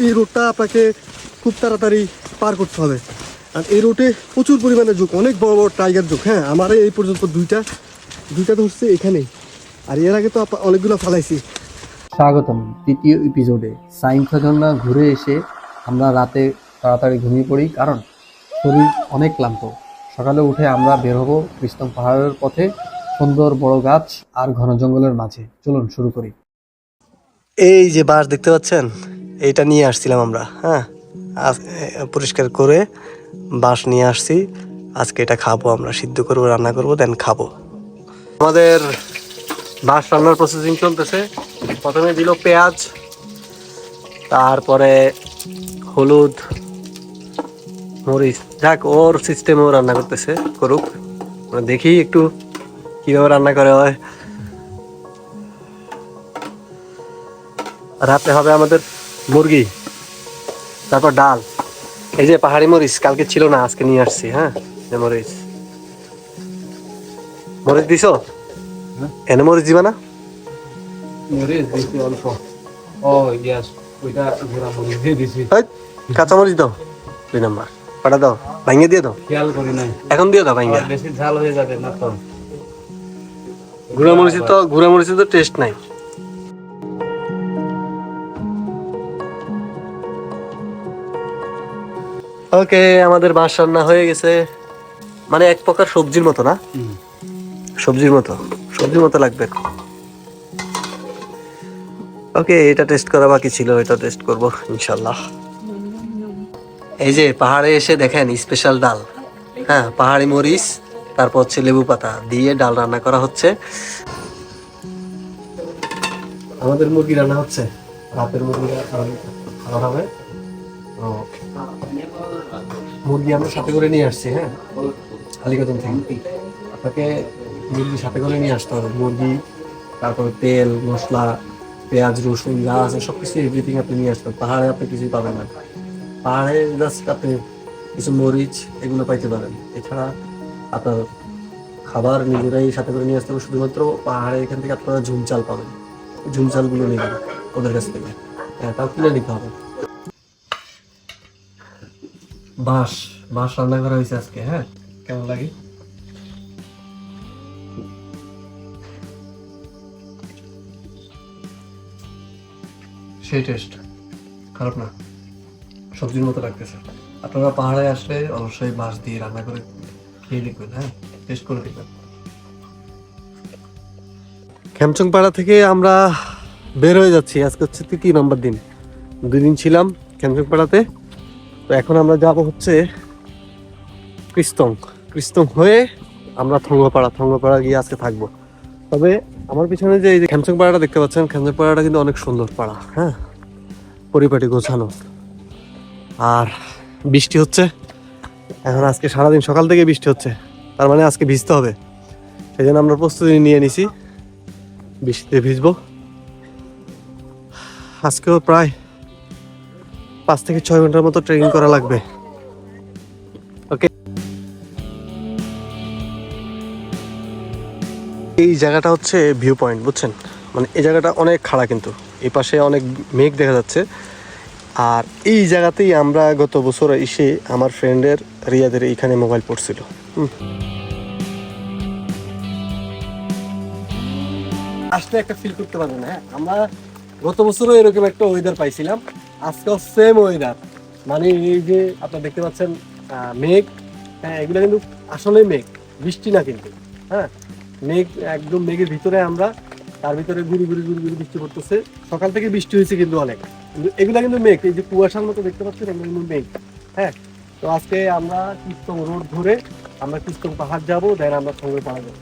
এই রোডটা আপনাকে খুব তাড়াতাড়ি পার করতে হবে। আর এই রোডে প্রচুর পরিমাণে ঝুঁক অনেক বড় বড় টাইগার ঝুঁক হ্যাঁ আমার এই পর্যন্ত দুইটা দুইটা ধরছে এখানেই। আর এর আগে তো আপা- অনেকগুলো ফালাইছি। স্বাগতম তৃতীয় এপিসোডে সাইন খজনা ঘুরে এসে আমরা রাতে তাড়াতাড়ি ঘুমিয়ে পড়ি কারণ শরীর অনেক ক্লান্ত। সকালে উঠে আমরা বের হব কৃষ্ণ পাহাড়ের পথে সুন্দর বড় গাছ আর ঘন জঙ্গলের মাঝে। চলুন শুরু করি। এই যে বাস দেখতে পাচ্ছেন? এইটা নিয়ে আসছিলাম আমরা হ্যাঁ? আজ- পরিষ্কার করে বাঁশ নিয়ে আসছি। আজকে এটা খাব আমরা, সিদ্ধ করব, রান্না করব, দেন খাব। আমাদের বাঁশ রান্নার প্রসেসিং চলতেছে। প্রথমে দিল পেঁয়াজ, তারপরে হলুদ, মরিচ। যাক, ওর সিস্টেমেও রান্না করতেছে, করুক। দেখি একটু কীভাবে রান্না করে হয়। রাতে হবে আমাদের মুরগি তারপর ডাল। এই যে পাহাড়ি মরিচ কালকে ছিল না আজকে নিয়ে আসছি হ্যাঁ? মরিচ। মরিচ দিছো? এনে মরিচ দিবা না? অল্প। ও ইয়াস ওইটা ঘোরা মরিচ দিয়ে দিছি। কাঁচা মরিচ দাও। দুই নাম্বার। পাটা দাও। ভাঙিয়ে দিয়ে দাও। খেয়াল করি নাই। এখন দিয়ে দাও ভাঙিয়ে। বেশি ঝাল হয়ে যাবে না তো। গুঁড়া মরিচের তো গুঁড়া মরিচের তো টেস্ট নাই। ওকে আমাদের বাঁশ রান্না হয়ে গেছে। মানে এক প্রকার সবজির মতো না? সবজির মতো। সবজির মতো লাগবে ওকে এটা টেস্ট করা বাকি ছিল এটা টেস্ট করব ইনশাল্লাহ। এই যে পাহাড়ে এসে দেখেন স্পেশাল ডাল। হ্যাঁ পাহাড়ি মরিচ তারপর হচ্ছে লেবু পাতা দিয়ে ডাল রান্না করা হচ্ছে। আমাদের মুরগি রান্না হচ্ছে। রাতের মুরগি খাওয়া হবে। তো মুরগি আমরা সাথে করে নিয়ে আসছি হ্যাঁ? আলিগতম থেকে। আপনাকে মুরগি সাথে করে নিয়ে আসতে হবে। মুরগি, তারপরে তেল, মশলা, পেঁয়াজ, রসুন, যা আছে সব কিছু এভরিথিং আপনি নিয়ে আসবেন পাহাড়ে আপনি কিছুই পাবেন না। পাহাড়ে জাস্ট আপনি কিছু মরিচ এগুলো পাইতে পারেন। এছাড়া আপনার খাবার নিজেরাই সাথে করে নিয়ে আসতে হবে। শুধুমাত্র পাহাড়ে এখান থেকে আপনারা ঝুমচাল পাবেন। ঝুমচালগুলো নেবেন ওদের কাছ থেকে। হ্যাঁ তাও কিনে নিতে হবে। বাঁশ বাঁশ রান্না করা হয়েছে আজকে হ্যাঁ? কেমন লাগে? সেই টেস্ট খারাপ না। সবজির মতো লাগতেছে। আপনারা পাহাড়ে আসলে অবশ্যই বাঁশ দিয়ে রান্না করে খেয়ে দেখবেন হ্যাঁ? টেস্ট করে দেখবেন। পাড়া থেকে আমরা বের হয়ে যাচ্ছি। আজকে হচ্ছে তৃতীয় নম্বর দিন। দুই দিন ছিলাম খ্যামচং পাড়াতে তো এখন আমরা যাব হচ্ছে ক্রিস্তং। ক্রিস্তং হয়ে আমরা থঙ্গপাড়া থঙ্গপাড়া গিয়ে আজকে থাকব। তবে আমার পিছনে যে এই যে খ্যামচং পাড়াটা দেখতে পাচ্ছেন খ্যামচং পাড়াটা কিন্তু অনেক সুন্দর পাড়া হ্যাঁ? পরিপাটি গোছানো। আর বৃষ্টি হচ্ছে। এখন আজকে সারাদিন সকাল থেকে বৃষ্টি হচ্ছে। তার মানে আজকে ভিজতে হবে। সেই জন্য আমরা প্রস্তুতি নিয়ে নিছি। বৃষ্টিতে ভিজবো। আজকেও প্রায় পাঁচ থেকে ছয় ঘণ্টার মতো ট্রেকিং করা লাগবে। ওকে এই জায়গাটা হচ্ছে ভিউ পয়েন্ট বুঝছেন? মানে এই জায়গাটা অনেক খাড়া কিন্তু। এই পাশে অনেক মেঘ দেখা যাচ্ছে। আর এই জায়গাতেই আমরা গত বছর এসে আমার ফ্রেন্ডের রিয়াদের এইখানে মোবাইল পড়ছিল। আসলে একটা ফিল করতে পারবেন হ্যাঁ? আমরা গত বছরও এরকম একটা ওয়েদার পাইছিলাম। আজকেও সেম ওয়েদার মানে এই যে আপনারা দেখতে পাচ্ছেন মেঘ হ্যাঁ এগুলো কিন্তু আসলে মেঘ, বৃষ্টি না কিন্তু হ্যাঁ? মেঘ, একদম মেঘের ভিতরে আমরা, তার ভিতরে গুড়ি গুড়ি গুড়ি গুড়ি বৃষ্টি পড়তেছে। সকাল থেকে বৃষ্টি হয়েছে কিন্তু অনেক। কিন্তু এগুলো কিন্তু মেঘ, এই যে কুয়াশার মতো দেখতে পাচ্ছেন, এগুলো কিন্তু মেঘ হ্যাঁ? তো আজকে আমরা কৃষ্ণ রোড ধরে আমরা কৃষ্ণ পাহাড় যাব দেন আমরা সঙ্গে পাড়া যাব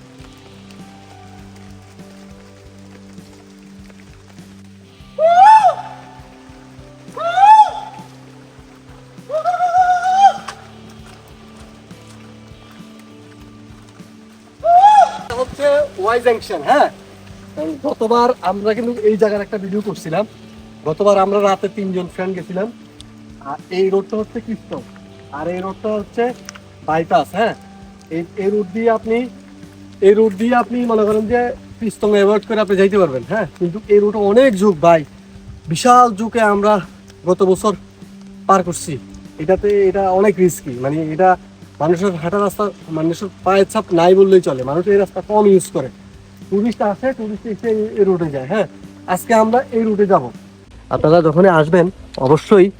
ওয়াই জাংশন হ্যাঁ? গতবার আমরা কিন্তু এই জায়গার একটা ভিডিও করছিলাম। গতবার আমরা রাতে তিনজন ফ্রেন্ড গেছিলাম। আর এই রোডটা হচ্ছে কৃষ্ণ আর এই রোডটা হচ্ছে বাইপাস হ্যাঁ? এই এই রুট দিয়ে আপনি, এই রুট দিয়ে আপনি মনে করেন যে কৃষ্ণ অ্যাভয়েড করে আপনি যাইতে পারবেন হ্যাঁ? কিন্তু এই রুটে অনেক যুগ ভাই, বিশাল যুগে আমরা গত বছর পার করছি। এটাতে এটা অনেক রিস্কি মানে এটা মানুষের হাঁটা রাস্তা, মানুষের পায়ের ছাপ নাই বললেই চলে। মানুষ এই রাস্তা কম ইউজ করে। টুরিস্ট আসে টুরিস্ট এসে এই- রুটে যায় হ্যাঁ? আজকে আমরা এই রুটে যাব। আপনারা যখনই আসবেন, অবশ্যই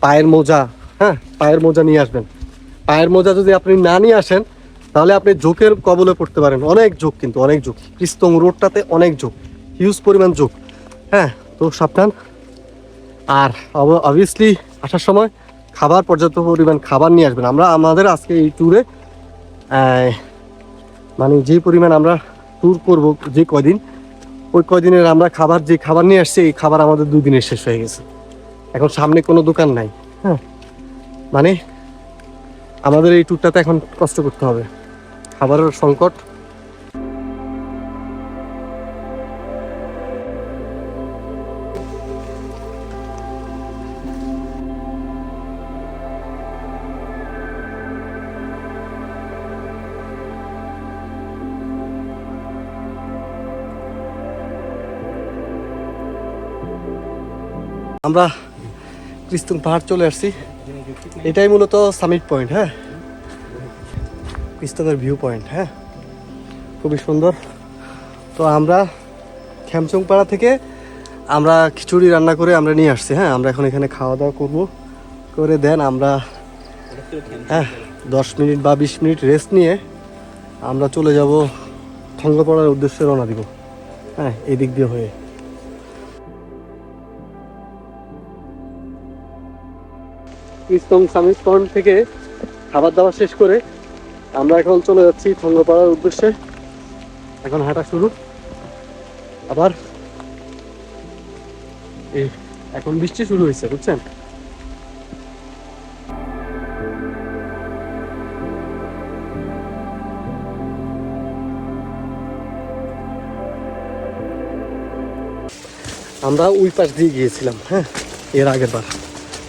পায়ের মোজা হ্যাঁ? পায়ের মোজা নিয়ে আসবেন। পায়ের মোজা যদি আপনি না নিয়ে আসেন, তাহলে আপনি জোকের কবলে পড়তে পারেন। অনেক জোক কিন্তু, অনেক জোক ক্রিস্তং রোডটাতে অনেক জোক হিউজ পরিমাণ জোক হ্যাঁ? তো সাবধান। আর অবভিয়াসলি আসার সময় খাবার পর্যাপ্ত পরিমাণ খাবার নিয়ে আসবেন। আমরা, আমাদের আজকে এই ট্যুরে মানে যে পরিমাণ আমরা ট্যুর করব যে কয়দিন, ওই কয়দিনের আমরা খাবার, যে খাবার নিয়ে আসছি, এই খাবার আমাদের দুদিনের শেষ হয়ে গেছে। এখন সামনে কোনো দোকান নাই হ্যাঁ? মানে আমাদের এই ট্যুরটাতে এখন কষ্ট করতে হবে। খাবারের সংকট আমরা ক্রিস্তুন পাহাড় চলে আসছি। এটাই মূলত সামিট পয়েন্ট হ্যাঁ? ক্রিস্তনের ভিউ পয়েন্ট হ্যাঁ? খুবই সুন্দর। তো আমরা পাড়া থেকে আমরা খিচুড়ি রান্না করে আমরা নিয়ে আসছি হ্যাঁ? আমরা এখন এখানে খাওয়া দাওয়া করব। করে দেন আমরা হ্যাঁ দশ মিনিট বা বিশ মিনিট রেস্ট নিয়ে আমরা চলে যাব থঙ্গপাড়ার উদ্দেশ্যে রওনা দিব হ্যাঁ এদিক দিয়ে হয়ে। ইস্তং সামিট পয়েন্ট থেকে খাবার দাবার শেষ করে আমরা এখন চলে যাচ্ছি থঙ্গপাড়ার উদ্দেশ্যে। এখন হাঁটা শুরু। আবার এখন বৃষ্টি শুরু হয়েছে, বুঝছেন? আমরা ওই পাশ দিয়ে গিয়েছিলাম হ্যাঁ? এর আগের বার।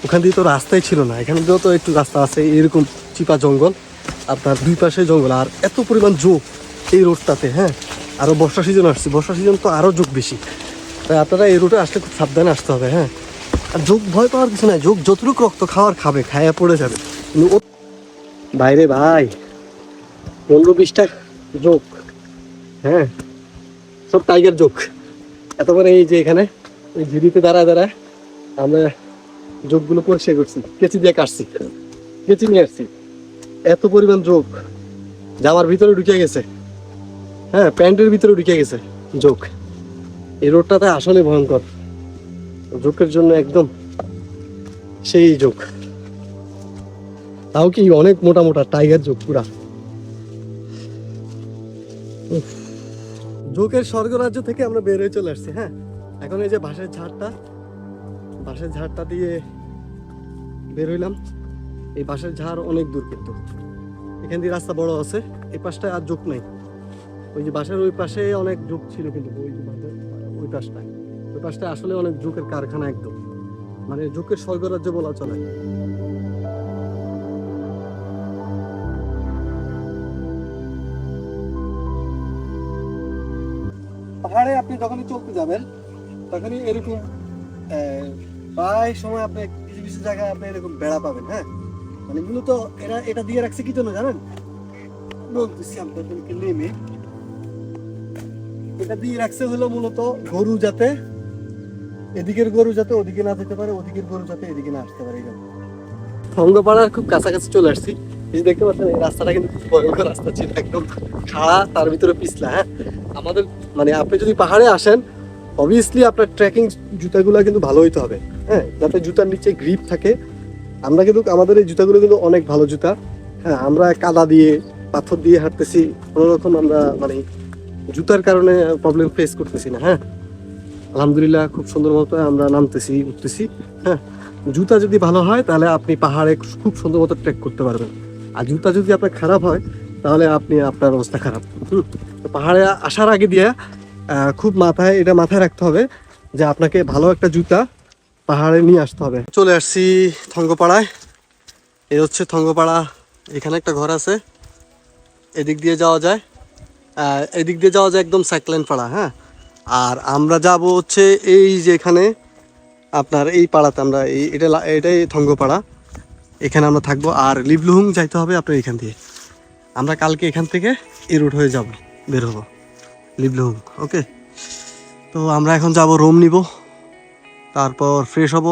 ওখান দিয়ে তো রাস্তাই ছিল না। এখানে দিয়েও তো একটু রাস্তা আছে, এরকম চিপা জঙ্গল, আপনার দুই পাশে জঙ্গল। আর এত পরিমাণ যোগ এই রোডটাতে হ্যাঁ? আরও বর্ষা সিজন আসছে। বর্ষা সিজন তো আরও যোগ বেশি। তাই আপনারা এই রোডে আসলে খুব সাবধানে আসতে হবে হ্যাঁ? আর যোগ ভয় পাওয়ার কিছু নাই। যোগ যতটুকু রক্ত খাওয়ার খাবে খাইয়া পড়ে যাবে। বাইরে ভাই, পনেরো বিশটা যোগ হ্যাঁ? সব টাইগার যোগ এতবার এই যে এখানে, ওই ঝিরিতে দাঁড়ায় দাঁড়ায়, আমরা যোগগুলো পরিষ্কার করছি, কেচি দিয়ে কাটছি, কেচি নিয়ে আসছি। এত পরিমাণ যোগ, জামার ভিতরে ঢুকে গেছে। হ্যাঁ প্যান্টের ভিতরে ঢুকে গেছে যোগ। এই রোডটাতে আসলে ভয়ঙ্কর। যোগের জন্য একদম সেই যোগ। তাও কি অনেক মোটা মোটা টাইগার যোগ পুরা। যোগের স্বর্গরাজ্য থেকে আমরা বের হয়ে চলে আসছি হ্যাঁ। এখন এই যে বাঁশের ঝাড়টা বাঁশের ঝাড়টা দিয়ে বের হইলাম। এই বাঁশের ঝাড় অনেক দূর কিন্তু। এখান দিয়ে রাস্তা বড় আছে, এই পাশটায় আর যোগ নাই। ওই যে বাঁশের ওই পাশে অনেক যোগ ছিল কিন্তু, ওই ওই পাশটায়। ওই পাশটায় আসলে অনেক যোগের কারখানা একদম। মানে যোগের স্বর্গরাজ্য বলা চলে। পাহাড়ে আপনি যখনই চলতে যাবেন, তখনই এরকম প্রায় সময় আপনি কিছু কিছু জায়গায় আপনি এরকম বেড়া পাবেন হ্যাঁ? মানে মূলত এরা এটা দিয়ে রাখছে কি জন্য জানেন? বলতেছি আপনাদেরকে নেমে। এটা দিয়ে রাখছে হলো মূলত গরু যাতে এদিকের গরু যাতে ওদিকে না যেতে পারে, ওদিকের গরু যাতে এদিকে না আসতে পারে, এই জন্য। থঙ্গপাড়ার খুব কাছাকাছি চলে আসছি। এই দেখতে পাচ্ছেন, এই রাস্তাটা কিন্তু খুব ভয়ঙ্কর রাস্তা ছিল, একদম খাড়া, তার ভিতরে পিছলা হ্যাঁ? আমাদের মানে আপনি যদি পাহাড়ে আসেন অবভিয়াসলি আপনার ট্রেকিং জুতাগুলো কিন্তু ভালো হইতে হবে হ্যাঁ? যাতে জুতার নিচে গ্রিপ থাকে। আমরা কিন্তু, আমাদের এই জুতাগুলো কিন্তু অনেক ভালো জুতা হ্যাঁ? আমরা কাদা দিয়ে, পাথর দিয়ে হাঁটতেছি, কোনো রকম আমরা মানে জুতার কারণে প্রবলেম ফেস করতেছি না হ্যাঁ? আলহামদুলিল্লাহ, খুব সুন্দর মতো আমরা নামতেছি, উঠতেছি হ্যাঁ? জুতা যদি ভালো হয়, তাহলে আপনি পাহাড়ে খুব সুন্দর মতো ট্রেক করতে পারবেন। আর জুতা যদি আপনার খারাপ হয়, তাহলে আপনি, আপনার অবস্থা খারাপ। পাহাড়ে আসার আগে দিয়ে খুব মাথায়, এটা মাথায় রাখতে হবে যে আপনাকে ভালো একটা জুতা পাহাড়ে নিয়ে আসতে হবে। চলে আসছি থঙ্গপাড়ায়। এ হচ্ছে থঙ্গপাড়া। এখানে একটা ঘর আছে। এদিক দিয়ে যাওয়া যায়। এদিক দিয়ে যাওয়া যায় একদম সাইক্লেন পাড়া হ্যাঁ? আর আমরা যাব হচ্ছে এই যে এখানে আপনার এই পাড়াতে আমরা এই, এটা এটাই থঙ্গপাড়া। এখানে আমরা থাকব। আর লিভলুহুং যাইতে হবে আপনার এখান দিয়ে। আমরা কালকে এখান থেকে এই রুট হয়ে যাব, বের হব। লিভলুং ওকে? তো আমরা এখন যাব রুম নিব তারপর ফ্রেশ হব।